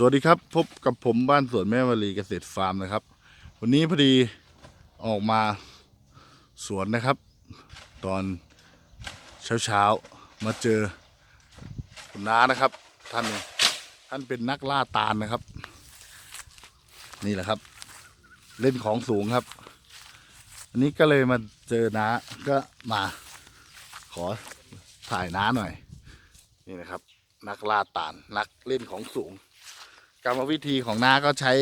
สวัสดีครับ พบกับผมบ้านสวนแม่วลีเกษตรฟาร์มนะครับ วันนี้พอดีออกมาสวนนะครับ ตอนเช้าๆมาเจอคุณน้านะครับ ท่านท่านเป็นนักล่าตาลนะครับ นี่แหละครับ เล่นของสูงครับ อันนี้ก็เลยมาเจอน้าก็มาขอถ่ายน้าหน่อย นี่นะครับ นักล่าตาลนักเล่นของสูง กรรมวิธีของน้าก็ใช้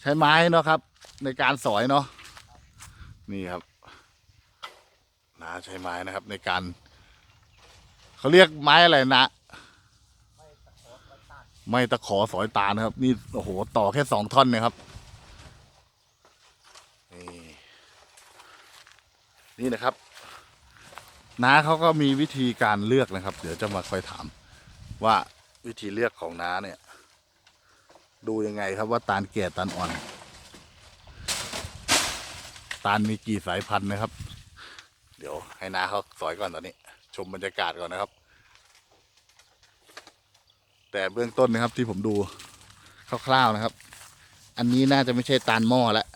ใช้ไม้เนาะครับ ในการสอยเนาะนี่ครับน้าใช้ไม้นะครับ ในการเขาเรียกไม้อะไรนะไม่ตะขอสอยตานะครับ นี่โอ้โหต่อแค่สองท่อนนะครับนี่นี่นะครับน้าเขาก็มีวิธีการเลือกนะครับ เดี๋ยวจะมาคอยถามว่าวิธีเลือกของน้าเนี่ย ดูยังไงครับว่าตาลแก่ตาลอ่อน ตาลมีกี่สายพันธุ์นะครับ เดี๋ยวให้น้าเขาสอยก่อนตอนนี้ ชมบรรยากาศก่อนนะครับ แต่เบื้องต้นนะครับที่ผมดูคร่าวๆนะครับ อันนี้น่าจะไม่ใช่ตาลหม้อแล้ว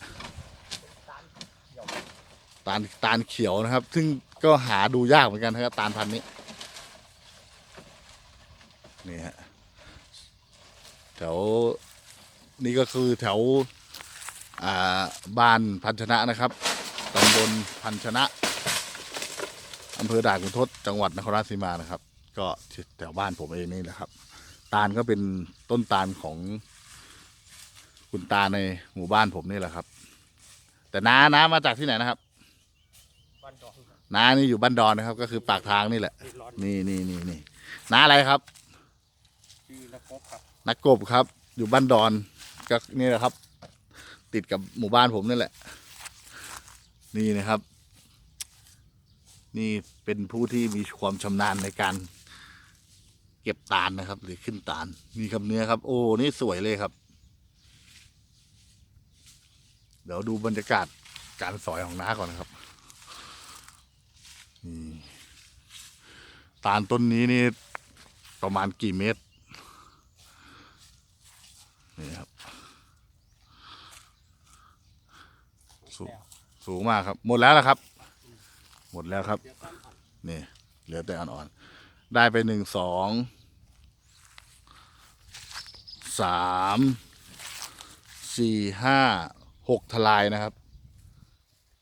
ตาลตาลเขียวนะครับ ซึ่งก็หาดูยากเหมือนกันนะครับตาลพันธุ์นี้นี่ฮะแถว นี่ก็คือแถวอ่าบ้านพันชนะนะครับตำบลพันชนะอำเภอด่านขุนทดจังหวัดนครราชสีมานะครับ ก็แถวบ้านผมเองนี่แหละครับ ตาลก็เป็นต้นตาลของคุณตาในหมู่บ้านผมนี่แหละครับ แต่น้าน้ามาจากที่ไหนนะครับบ้านดอนครับน้านี่อยู่บ้านดอนนะครับ ก็คือปากทางนี่แหละที่ร้อนนี่นี่นี่นี่น้าอะไรครับชื่อนักพบครับนักกบครับ อยู่บ้านดอน ก็นี่แหละครับ ติดกับหมู่บ้านผมนี่แหละ นี่นะครับ นี่เป็นผู้ที่มีความชำนาญในการ เก็บตาลนะครับ หรือขึ้นตาลนี่ครับเนื้อครับ โอ้นี่สวยเลยครับ เดี๋ยวดูบรรยากาศการสอยของน้าก่อนนะครับนี่ตาลต้นนี้นี่ประมาณกี่เมตร นี่ครับ สูงสูงมากครับ หมดแล้วนะครับ หมดแล้วครับเดี๋ยวตามผันนี่ เหลือแต่อ่อนๆ ได้ไปหนึ่งสองสามสี่ห้าหกทลายนะครับ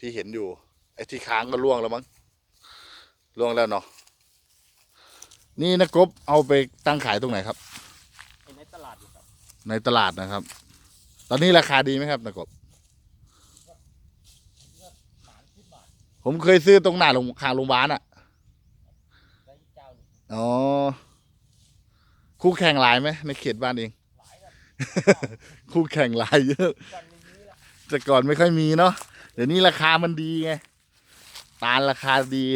ที่เห็นอยู่ ไอ้ที่ค้างก็ล่วงแล้วมั้งล่วงแล้วเนาะนี่นะกบเอาไปตั้งขายตรงไหนครับไอ้ในตลาดอยู่ครับในตลาดนะครับ ตอนนี้ราคาดีไหมครับนะกบ สามสิบบาท ผมเคยซื้อตรงหน้าโรงข้างโรงพยาบาลอะได้เจ้าหนึ่งอ๋อคู่แข่งหลายไหมในเขตบ้านเองหลายครับคู่แข่งหลายเยอะวันนี้ละแต่ก่อนไม่ค่อยมีเนาะเดี๋ยวนี้ราคามันดีไงตาลราคาดี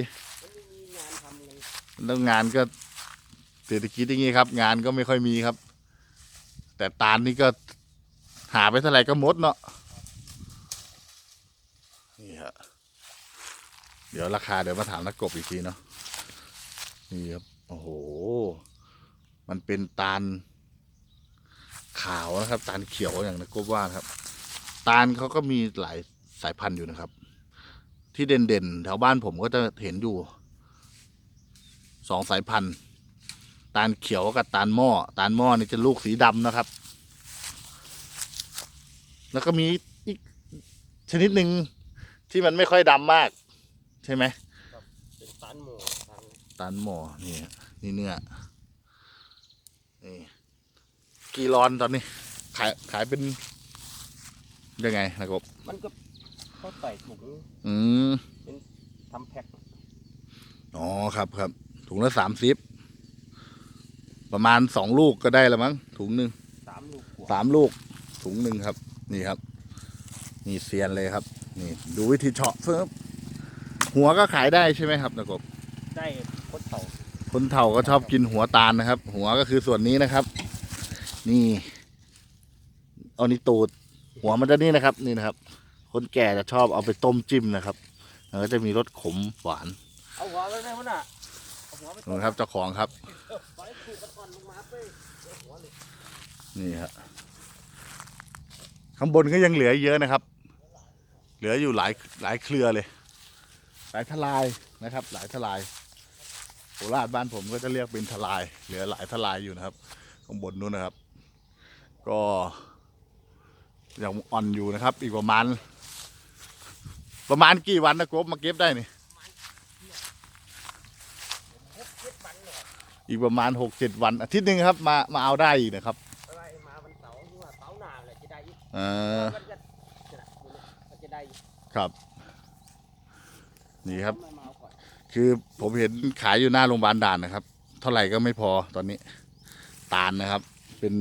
มันไม่มีงานทำกันแล้วงานก็เศรษฐกิจอย่างงี้ครับ งานก็ไม่ค่อยมีครับ แต่ตาลนี่ก็หาไปเท่าไหร่ก็หมดเนาะนี่ฮะ เดี๋ยวราคาเดี๋ยวมาถามนักกบอีกทีเนาะนี่ครับโอ้โห มันเป็นตาลขาวนะครับ ตาลเขียวอย่างนักกบว่านะครับ ตาลเขาก็มีหลายสายพันธุ์อยู่นะครับ ที่เด่นๆแถวบ้านผมก็จะเห็นอยู่สองสายพันธุ์ ตาลเขียวกับตาลหม้อตาลหม้อนี่จะลูกสีดำนะครับ แล้วก็มีอีกชนิดหนึ่งที่มันไม่ค่อยดำมาก ใช่ไหมเป็นตันหมูทางตาลหม้อนี่ฮะนี่เนื้อนี่กีรอนตอนนี้ ขายขายเป็น ยังไงนะครับมันก็เขาใส่ถุงอืมทำแพ็คอ๋อครับครับ ถุงละสามสิบประมาณสองลูกก็ได้ละมั้งถุงหนึ่งสามลูกกว่าสามลูก ถุงหนึ่งครับ นี่ครับ นี่เซียนเลยครับ นี่ ดูวิธีเฉาะเพิ่ม หัวก็ขายได้ใช่ไหมครับนะกบได้คดเต่าคนเฒ่าก็ชอบกินหัวตาลนะครับ หัวก็คือส่วนนี้นะครับ นี่เอานี่ตูด หัวมันจะนี่นะครับ นี่นะครับ คนแก่จะชอบเอาไปต้มจิ้มนะครับมันก็จะมีรสขมหวานเอาหัวไว้ไหมวะน่ะเอาหัวไปนะครับเจ้าของครับไว้ถูกกระท่อนลงมาไปเอาหัวเลยนี่ฮะข้างบนก็ยังเหลือเยอะนะครับ เหลืออยู่หลายหลายเครือเลยหลายทลายนะครับ หลายทลายโคราชบ้านผมก็จะเรียกเป็นทลาย เหลือหลายทลายอยู่นะครับ ข้างบนนู้นนะครับ ก็ยังอ่อนอยู่นะครับ อีกประมาณ ประมาณกี่วันนะกบมาเก็บได้นี่อีกประมาณหกเจ็ดวันอาทิตย์หนึ่งครับมามาเอาได้อีกนะครับอะไรมาวันเสาร์ที่ว่าเสาร์หน้าแหละจะได้อีกเออมันจะมันจะได้อีกครับ นี่ครับ คือผมเห็นขายอยู่หน้าโรงพยาบาลด่านนะครับ เท่าไหร่ก็ไม่พอตอนนี้ ตาลนะครับ เป็น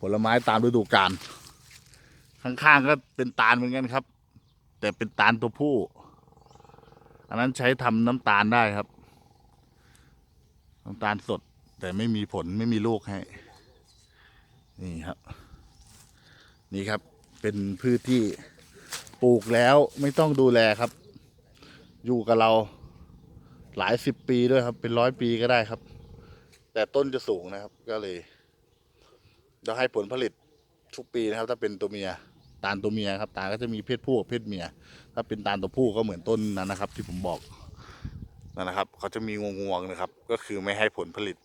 ผลไม้ตามฤดูกาลข้างๆก็เป็นตาลเหมือนกันครับ แต่เป็นตาลตัวผู้ อันนั้นใช้ทำน้ำตาลได้ครับ น้ำตาลสด แต่ไม่มีผลไม่มีลูกให้ นี่ครับ นี่ครับเป็นพืชที่ปลูกแล้วไม่ต้องดูแลครับ อยู่กับเราหลายสิบปีด้วยครับ เป็นร้อยปีก็ได้ครับ แต่ต้นจะสูงนะครับ ก็เลยจะให้ผลผลิตทุกปีนะครับ ถ้าเป็นตัวเมียตาลตัวเมียครับ ตาลก็จะมีเพศผู้กับเพศเมีย ถ้าเป็นตาลตัวผู้ก็เหมือนต้นนั้นนะครับ ที่ผมบอกนั่นนะครับ เขาจะมีงวงๆนะครับ ก็คือไม่ให้ผลผลิต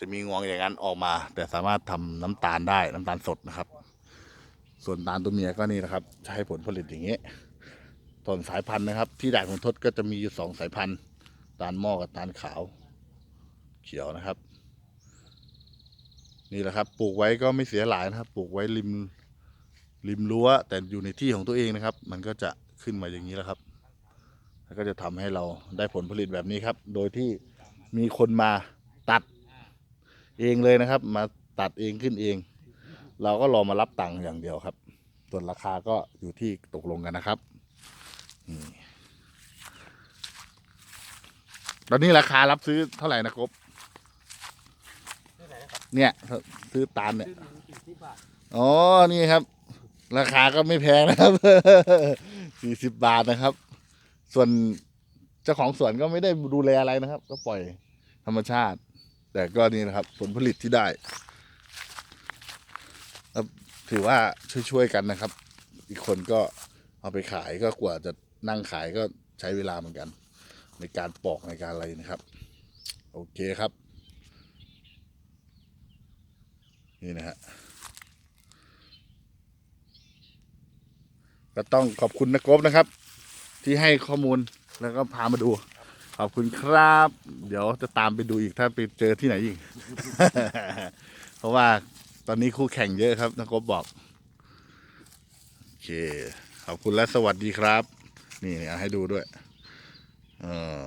จะมีงวงอย่างนั้นออกมา แต่สามารถทำน้ำตาลได้น้ำตาลสดนะครับ ส่วนตาลตัวเมียก็นี่นะครับ จะให้ผลผลิตอย่างนี้ ส่วนสายพันธุ์นะครับ ที่ด่านของทศก็จะมีอยู่สองสายพันธุ์ตาลหม้อกับตาลขาว เขียวนะครับ นี่แหละครับ ปลูกไว้ก็ไม่เสียหลายนะครับ ปลูกไว้ริมริมรั้ว แต่อยู่ในที่ของตัวเองนะครับ มันก็จะขึ้นมาอย่างนี้แหละครับแล้วก็จะทำให้เราได้ผลผลิตแบบนี้ครับ โดยที่มีคนมาตัดเองเลยนะครับ มาตัดเองขึ้นเอง เราก็รอมารับตังค์อย่างเดียวครับ ส่วนราคาก็อยู่ที่ตกลงกันนะครับ ตอนนี้ราคารับซื้อเท่าไหร่นะครับ เนี่ยซื้อตาลเนี่ยซื้อหนึ่งสี่สิบบาทอ๋อ นี่ครับ ราคาก็ไม่แพงนะครับสี่สิบบาทนะครับ ส่วนเจ้าของสวนก็ไม่ได้ดูแลอะไรนะครับ ก็ปล่อยธรรมชาติ แต่ก็นี่นะครับ ผลผลิตที่ได้ถือว่าช่วยๆกันนะครับ อีกคนก็เอาไปขายก็กว่าจะ นั่งขายก็ใช้เวลาเหมือนกัน ในการปอกในการอะไรนะครับ โอเคครับ นี่นะฮะก็ต้องขอบคุณนักกบนะครับ ที่ให้ข้อมูลแล้วก็พามาดู ขอบคุณครับ เดี๋ยวจะตามไปดูอีกถ้าไปเจอที่ไหนอีก เพราะว่าตอนนี้คู่แข่งเยอะครับนักกบบอก โอเค ขอบคุณและสวัสดีครับ นี่เนี่ยให้ดูด้วย เออ